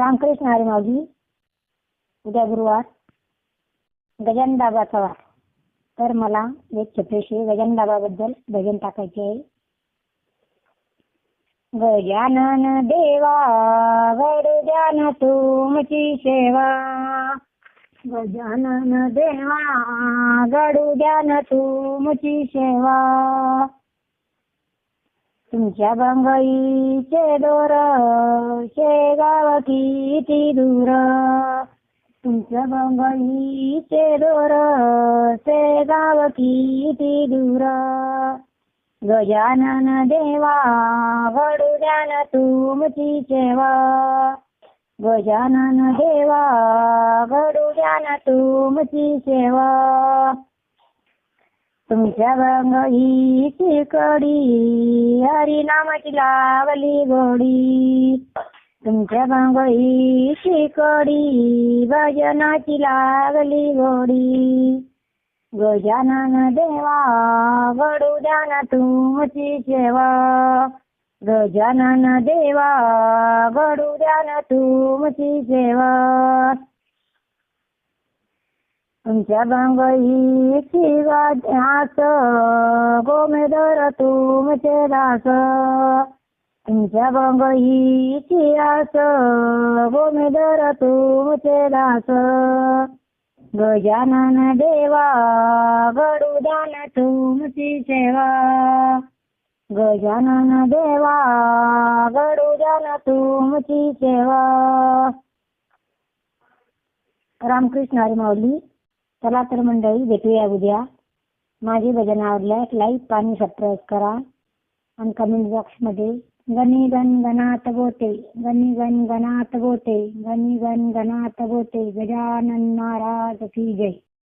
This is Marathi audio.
रामकृष्ण हरी माऊली उद्या गुरुवार गजानन बाबाचा वार. तर मला एक छोटेसे गजानन बाबाबद्दल भजन टाकायचे आहे. गजानन देवा गडू तुमची सेवा. गजानन देवा गडू द्यान तुमची सेवा. तुमच्या बंगईचे दोर शेगाव किती दूर? तुमच्या बंगईचे दोर शेगाव किती दूर? गजानन देवा घडू द्यान तुमची सेवा. गजानन देवा घडू द्यान तुमची सेवा. तुमच्या गंगईची कडी हरिनामाची लावली गोडी. तुमच्या गंगईची कडी भजनाची लागली गोडी. गजानन देवा घडू द्यान तुमची सेवा. गजानन देवा घडू द्यान तुमची सेवा. तुमच्या गंगईची हास गोमेदर तुमचे दास. तुमच्या गंगईची आस गोमेदर तुमचे दास. गजानन देवा गडुदान तुमची सेवा. गजानन देवा गडुदान तुमची सेवा. रामकृष्ण हरी माऊली. चला तर मंडळी भेटूया उद्या. माझी भजन आवडल्यास लाईक आणि सबस्क्राईब करा. आणि कमेंट बॉक्समध्ये गणी गण गणात गोटे गणी गण गणात गोटे गणी गण गणात गोटे गजानन महाराज की जय.